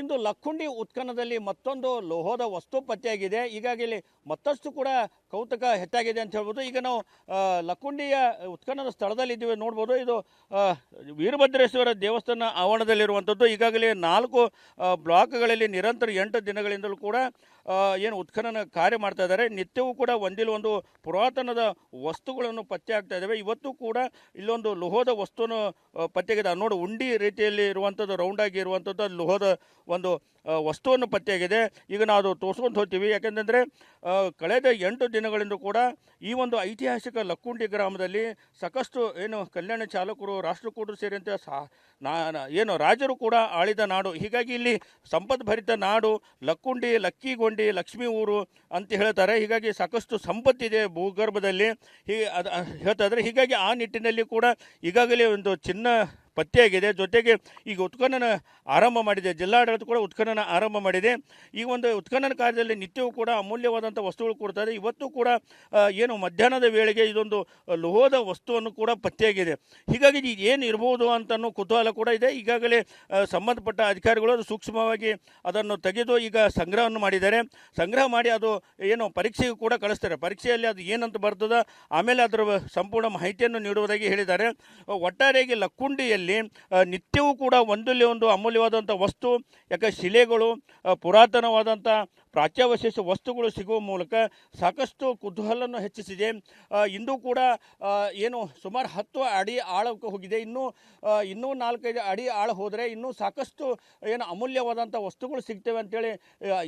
ಇಂದು ಲಕ್ಕುಂಡಿ ಉತ್ಖನದಲ್ಲಿ ಮತ್ತೊಂದು ಲೋಹದ ವಸ್ತು ಪತ್ತೆಯಾಗಿದೆ. ಈಗಾಗಲೇ ಮತ್ತಷ್ಟು ಕೂಡ ಕೌತುಕ ಹೆಚ್ಚಾಗಿದೆ ಅಂತ ಹೇಳ್ಬೋದು. ಈಗ ನಾವು ಲಕ್ಕುಂಡಿಯ ಸ್ಥಳದಲ್ಲಿ ಇದ್ದೀವಿ ನೋಡ್ಬೋದು. ಇದು ವೀರಭದ್ರೇಶ್ವರ ದೇವಸ್ಥಾನ ಆವರಣದಲ್ಲಿರುವಂಥದ್ದು. ಈಗಾಗಲೇ ನಾಲ್ಕು ಬ್ಲಾಕ್ಗಳಲ್ಲಿ ನಿರಂತರ ಎಂಟು ದಿನಗಳಿಂದಲೂ ಕೂಡ ಏನು ಉತ್ಖನನ ಕಾರ್ಯ ಮಾಡ್ತಾ ಇದ್ದಾರೆ. ನಿತ್ಯವೂ ಕೂಡ ಒಂದಿಲ್ಲ, ಒಂದು ಪುರಾತನದ ವಸ್ತುಗಳನ್ನು ಪತ್ತೆ ಆಗ್ತಾ ಇದ್ದಾವೆ. ಇವತ್ತು ಕೂಡ ಇಲ್ಲೊಂದು ಲೋಹದ ವಸ್ತುವನ್ನು ಪತ್ತೆಗಿದೆ ನೋಡು, ಉಂಡಿ ರೀತಿಯಲ್ಲಿ ಇರುವಂಥದ್ದು, ರೌಂಡಾಗಿ ಇರುವಂಥದ್ದು ಲೋಹದ ಒಂದು ವಸ್ತುವನ್ನು ಪತ್ತೆಯಾಗಿದೆ. ಈಗ ನಾವು ಅದು ತೋರಿಸ್ಕೊಂಡು ಹೋಗ್ತೀವಿ. ಯಾಕೆಂತಂದರೆ ಕಳೆದ ಎಂಟು ದಿನಗಳಿಂದ ಕೂಡ ಈ ಒಂದು ಐತಿಹಾಸಿಕ ಲಕ್ಕುಂಡಿ ಗ್ರಾಮದಲ್ಲಿ ಸಾಕಷ್ಟು ಏನು ಕಲ್ಯಾಣ ಚಾಲಕರು, ರಾಷ್ಟ್ರಕೂಟರು ಸೇರಿದಂತೆ ಸಾ ಏನು ರಾಜರು ಕೂಡ ಆಳಿದ ನಾಡು. ಹೀಗಾಗಿ ಇಲ್ಲಿ ಸಂಪದ್ಭರಿತ ನಾಡು, ಲಕ್ಕುಂಡಿ, ಲಕ್ಕಿಗೊಂಡಿ, ಲಕ್ಷ್ಮೀ ಊರು ಅಂತ ಹೇಳ್ತಾರೆ. ಹೀಗಾಗಿ ಸಾಕಷ್ಟು ಸಂಪತ್ತಿದೆ ಭೂಗರ್ಭದಲ್ಲಿ. ಹೀಗೆ ಅದು, ಹೇಳ್ತಾ ಇದ್ದಾರೆ ಹೀಗಾಗಿ ಆ ನಿಟ್ಟಿನಲ್ಲಿ ಕೂಡ ಈಗಾಗಲೇ ಒಂದು ಚಿನ್ನ ಪತ್ತೆಯಾಗಿದೆ. ಜೊತೆಗೆ ಈಗ ಉತ್ಖನನ ಆರಂಭ ಮಾಡಿದೆ. ಜಿಲ್ಲಾಡಳಿತ ಕೂಡ ಉತ್ಖನನ ಆರಂಭ ಮಾಡಿದೆ. ಈ ಒಂದು ಉತ್ಖನನ ಕಾರ್ಯದಲ್ಲಿ ನಿತ್ಯವೂ ಕೂಡ ಅಮೂಲ್ಯವಾದಂಥ ವಸ್ತುಗಳು ಕೊಡ್ತಾರೆ. ಇವತ್ತು ಕೂಡ ಏನು ಮಧ್ಯಾಹ್ನದ ವೇಳೆಗೆ ಇದೊಂದು ಲೋಹದ ವಸ್ತುವನ್ನು ಕೂಡ ಪತ್ತೆಯಾಗಿದೆ. ಹೀಗಾಗಿ ಇದು ಏನು ಇರ್ಬೋದು ಅಂತನೂ ಕುತೂಹಲ ಕೂಡ ಇದೆ. ಈಗಾಗಲೇ ಸಂಬಂಧಪಟ್ಟ ಅಧಿಕಾರಿಗಳು ಅದು ಸೂಕ್ಷ್ಮವಾಗಿ ಅದನ್ನು ತೆಗೆದು ಈಗ ಸಂಗ್ರಹವನ್ನು ಮಾಡಿದ್ದಾರೆ. ಸಂಗ್ರಹ ಮಾಡಿ ಅದು ಏನು ಪರೀಕ್ಷೆಗೂ ಕೂಡ ಕಳಿಸ್ತಾರೆ. ಪರೀಕ್ಷೆಯಲ್ಲಿ ಅದು ಏನಂತ ಬರ್ತದ ಆಮೇಲೆ ಅದರ ಸಂಪೂರ್ಣ ಮಾಹಿತಿಯನ್ನು ನೀಡುವುದಾಗಿ ಹೇಳಿದ್ದಾರೆ. ಒಟ್ಟಾರೆಯಾಗಿ ಲಕ್ಕುಂಡಿಯಲ್ಲಿ ಆ, ನಿತ್ಯವೂ ಕೂಡ ಒಂದಲ್ಲಿ ಒಂದು ಅಮೂಲ್ಯವಾದಂಥ ವಸ್ತು ಯಾಕೆ ಶಿಲೆಗಳು ಪುರಾತನವಾದಂಥ ಪ್ರಾಚ್ಯಾವಶೇಷ ವಸ್ತುಗಳು ಸಿಗುವ ಮೂಲಕ ಸಾಕಷ್ಟು ಕುತೂಹಲನ್ನು ಹೆಚ್ಚಿಸಿದೆ. ಇಂದು ಕೂಡ ಏನು ಸುಮಾರು ಹತ್ತು ಅಡಿ ಆಳಕ್ಕೆ ಹೋಗಿದೆ. ಇನ್ನೂ ಇನ್ನೂ ನಾಲ್ಕೈದು ಅಡಿ ಆಳ ಹೋದರೆ ಇನ್ನೂ ಸಾಕಷ್ಟು ಏನು ಅಮೂಲ್ಯವಾದಂಥ ವಸ್ತುಗಳು ಸಿಗ್ತವೆ ಅಂತೇಳಿ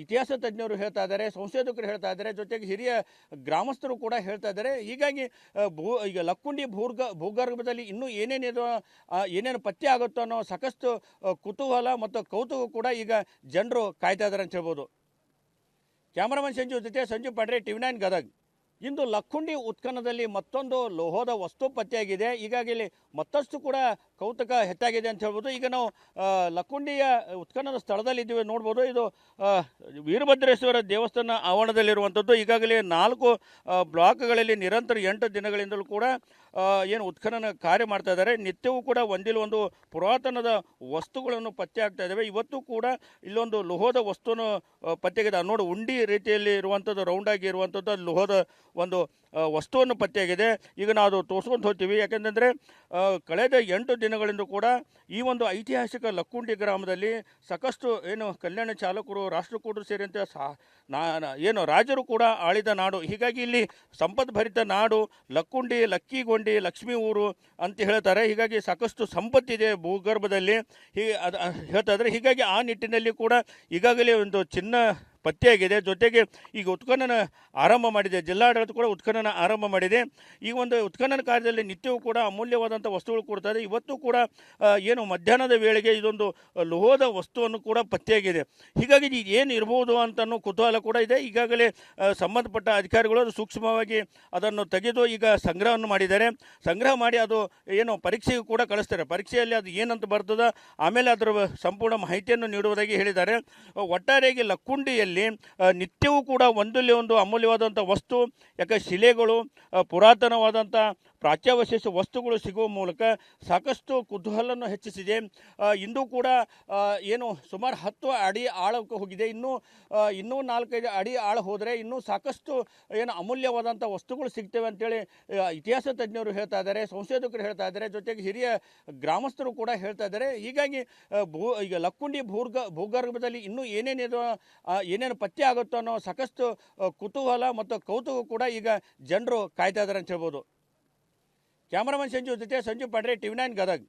ಇತಿಹಾಸ ತಜ್ಞರು ಹೇಳ್ತಾ ಇದ್ದಾರೆ ಸಂಶೋಧಕರು ಹೇಳ್ತಾ ಇದ್ದಾರೆ. ಜೊತೆಗೆ ಹಿರಿಯ ಗ್ರಾಮಸ್ಥರು ಕೂಡ ಹೇಳ್ತಾ ಇದ್ದಾರೆ. ಹೀಗಾಗಿ ಭೂ ಈಗ ಲಕ್ಕುಂಡಿ ಭೂರ್ಗ ಭೂಗರ್ಭದಲ್ಲಿ ಇನ್ನೂ ಏನೇನಿದೆ ಆ, ಏನೇನು ಪತ್ತೆ ಆಗುತ್ತೋ ಅನ್ನೋ ಸಾಕಷ್ಟು ಕುತೂಹಲ ಮತ್ತು ಕೌತುಕ ಕೂಡ ಈಗ ಜನರು ಕಾಯ್ತಾ ಇದ್ದಾರೆ ಅಂತ ಹೇಳ್ಬೋದು. ಕ್ಯಾಮರಾಮನ್ ಸಂಜು ಜೊತೆ ಸಂಜು ಪಾಂಡ್ರೆ ಟಿವಿ ನೈನ್ ಗದಗ್. ಇಂದು ಲಕ್ಕುಂಡಿ ಉತ್ಖನದಲ್ಲಿ ಮತ್ತೊಂದು ಲೋಹದ ವಸ್ತು ಪತ್ತೆಯಾಗಿದೆ. ಈಗಾಗಲೇ ಮತ್ತಷ್ಟು ಕೂಡ ಕೌತುಕ ಹೆಚ್ಚಾಗಿದೆ ಅಂತ ಹೇಳ್ಬೋದು. ಈಗ ನಾವು ಲಕ್ಕುಂಡಿಯ ಉತ್ಖನದ ಸ್ಥಳದಲ್ಲಿ ಇದ್ದೀವಿ, ನೋಡ್ಬೋದು. ಇದು ವೀರಭದ್ರೇಶ್ವರ ದೇವಸ್ಥಾನ ಆವರಣದಲ್ಲಿರುವಂಥದ್ದು. ಈಗಾಗಲೇ ನಾಲ್ಕು ಬ್ಲಾಕ್ಗಳಲ್ಲಿ ನಿರಂತರ ಎಂಟು ದಿನಗಳಿಂದಲೂ ಕೂಡ ಏನು ಉತ್ಖನನ ಕಾರ್ಯ ಮಾಡ್ತಾ ಇದ್ದಾರೆ. ನಿತ್ಯವೂ ಕೂಡ ಒಂದಿಲ್ಲ ಒಂದು ಪುರಾತನದ ವಸ್ತುಗಳನ್ನು ಪತ್ತೆ ಆಗ್ತಾ ಇದ್ದಾವೆ. ಇವತ್ತು ಕೂಡ ಇಲ್ಲೊಂದು ಲೋಹದ ವಸ್ತುವನ್ನು ಪತ್ತೆಗಿದೆ ನೋಡು, ಉಂಡಿ ರೀತಿಯಲ್ಲಿ ಇರುವಂಥದ್ದು ರೌಂಡಾಗಿ ಇರುವಂಥದ್ದು ಲೋಹದ ಒಂದು ವಸ್ತುವನ್ನು ಪತ್ತೆಯಾಗಿದೆ. ಈಗ ನಾವು ಅದು ತೋರಿಸ್ಕೊಂಡು ಹೋಗ್ತೀವಿ. ಯಾಕೆಂತಂದರೆ ಕಳೆದ ಎಂಟು ದಿನಗಳಿಂದ ಕೂಡ ಈ ಒಂದು ಐತಿಹಾಸಿಕ ಲಕ್ಕುಂಡಿ ಗ್ರಾಮದಲ್ಲಿ ಸಾಕಷ್ಟು ಏನು ಕಲ್ಯಾಣ ಚಾಲಕರು, ರಾಷ್ಟ್ರಕೂಟರು ಸೇರಿದಂತೆ ಸಾ, ನಾ ಏನು ರಾಜರು ಕೂಡ ಆಳಿದ ನಾಡು. ಹೀಗಾಗಿ ಇಲ್ಲಿ ಸಂಪದ್ಭರಿತ ನಾಡು, ಲಕ್ಕುಂಡಿ, ಲಕ್ಕಿಗೊಂಡಿ, ಲಕ್ಷ್ಮೀ ಊರು ಅಂತ ಹೇಳ್ತಾರೆ. ಹೀಗಾಗಿ ಸಾಕಷ್ಟು ಸಂಪತ್ತಿದೆ ಭೂಗರ್ಭದಲ್ಲಿ. ಹೀಗೆ ಅದು, ಹೇಳ್ತಾ ಇದ್ದಾರೆ ಹೀಗಾಗಿ ಆ ನಿಟ್ಟಿನಲ್ಲಿ ಕೂಡ ಈಗಾಗಲೇ ಒಂದು ಚಿನ್ನ ಪತ್ತೆಯಾಗಿದೆ. ಜೊತೆಗೆ ಈಗ ಉತ್ಖನನ ಆರಂಭ ಮಾಡಿದೆ. ಜಿಲ್ಲಾಡಳಿತ ಕೂಡ ಉತ್ಖನನ ಆರಂಭ ಮಾಡಿದೆ. ಈ ಒಂದು ಉತ್ಖನನ ಕಾರ್ಯದಲ್ಲಿ ನಿತ್ಯವೂ ಕೂಡ ಅಮೂಲ್ಯವಾದಂಥ ವಸ್ತುಗಳು ಕೊಡ್ತಾರೆ ಇವತ್ತು ಕೂಡ ಏನು ಮಧ್ಯಾಹ್ನದ ವೇಳೆಗೆ ಇದೊಂದು ಲೋಹದ ವಸ್ತುವನ್ನು ಕೂಡ ಪತ್ತೆಯಾಗಿದೆ. ಹೀಗಾಗಿ ಇದು ಏನು ಇರ್ಬೋದು ಅಂತನೋ ಕುತೂಹಲ ಕೂಡ ಇದೆ. ಈಗಾಗಲೇ ಸಂಬಂಧಪಟ್ಟ ಅಧಿಕಾರಿಗಳು ಅದು ಸೂಕ್ಷ್ಮವಾಗಿ ಅದನ್ನು ತೆಗೆದು ಈಗ ಸಂಗ್ರಹವನ್ನು ಮಾಡಿದ್ದಾರೆ. ಸಂಗ್ರಹ ಮಾಡಿ ಅದು ಏನು ಪರೀಕ್ಷೆಗೂ ಕೂಡ ಕಳಿಸ್ತಾರೆ. ಪರೀಕ್ಷೆಯಲ್ಲಿ ಅದು ಏನಂತ ಬರ್ತದ, ಆಮೇಲೆ ಅದರ ಸಂಪೂರ್ಣ ಮಾಹಿತಿಯನ್ನು ನೀಡುವುದಾಗಿ ಹೇಳಿದ್ದಾರೆ. ಒಟ್ಟಾರೆಯಾಗಿ ಲಕ್ಕುಂಡಿಯಲ್ಲಿ ಆ, ನಿತ್ಯವೂ ಕೂಡ ಒಂದಲ್ಲಿ ಒಂದು ಅಮೂಲ್ಯವಾದಂಥ ವಸ್ತು ಯಾಕೆ ಶಿಲೆಗಳು ಪುರಾತನವಾದಂಥ ಪ್ರಾಚ್ಯಾವಶೇಷ ವಸ್ತುಗಳು ಸಿಗುವ ಮೂಲಕ ಸಾಕಷ್ಟು ಕುತೂಹಲವನ್ನು ಹೆಚ್ಚಿಸಿದೆ. ಇಂದು ಕೂಡ ಏನು ಸುಮಾರು ಹತ್ತು ಅಡಿ ಆಳಕ್ಕೆ ಹೋಗಿದೆ. ಇನ್ನೂ ಇನ್ನೂ ನಾಲ್ಕೈದು ಅಡಿ ಆಳ ಹೋದರೆ ಇನ್ನೂ ಸಾಕಷ್ಟು, ಏನು ಅಮೂಲ್ಯವಾದಂಥ ವಸ್ತುಗಳು ಸಿಗ್ತವೆ ಅಂತೇಳಿ ಇತಿಹಾಸ ತಜ್ಞರು ಹೇಳ್ತಾ ಇದ್ದಾರೆ, ಸಂಶೋಧಕರು ಹೇಳ್ತಾ ಇದ್ದಾರೆ. ಜೊತೆಗೆ ಹಿರಿಯ ಗ್ರಾಮಸ್ಥರು ಕೂಡ ಹೇಳ್ತಾ ಇದ್ದಾರೆ. ಹೀಗಾಗಿ ಭೂ, ಈಗ ಲಕ್ಕುಂಡಿ ಭೂರ್ಗ, ಭೂಗರ್ಭದಲ್ಲಿ ಇನ್ನೂ ಏನೇನಿದೆ ಏನೇನು ಪತ್ತೆ ಆಗುತ್ತೋ ಅನ್ನೋ ಸಾಕಷ್ಟು ಕುತೂಹಲ ಮತ್ತು ಕೌತುಕ ಕೂಡ ಈಗ ಜನರು ಕಾಯ್ತಾ ಇದ್ದಾರೆ ಅಂತ ಹೇಳ್ಬೋದು. ಕ್ಯಾಮರಾಮನ್ ಸಂಜು ಜೊತೆ ಸಂಜು ಪಾಂಡ್ರೆ ಟಿವಿ ನೈನ್ ಗದಗ್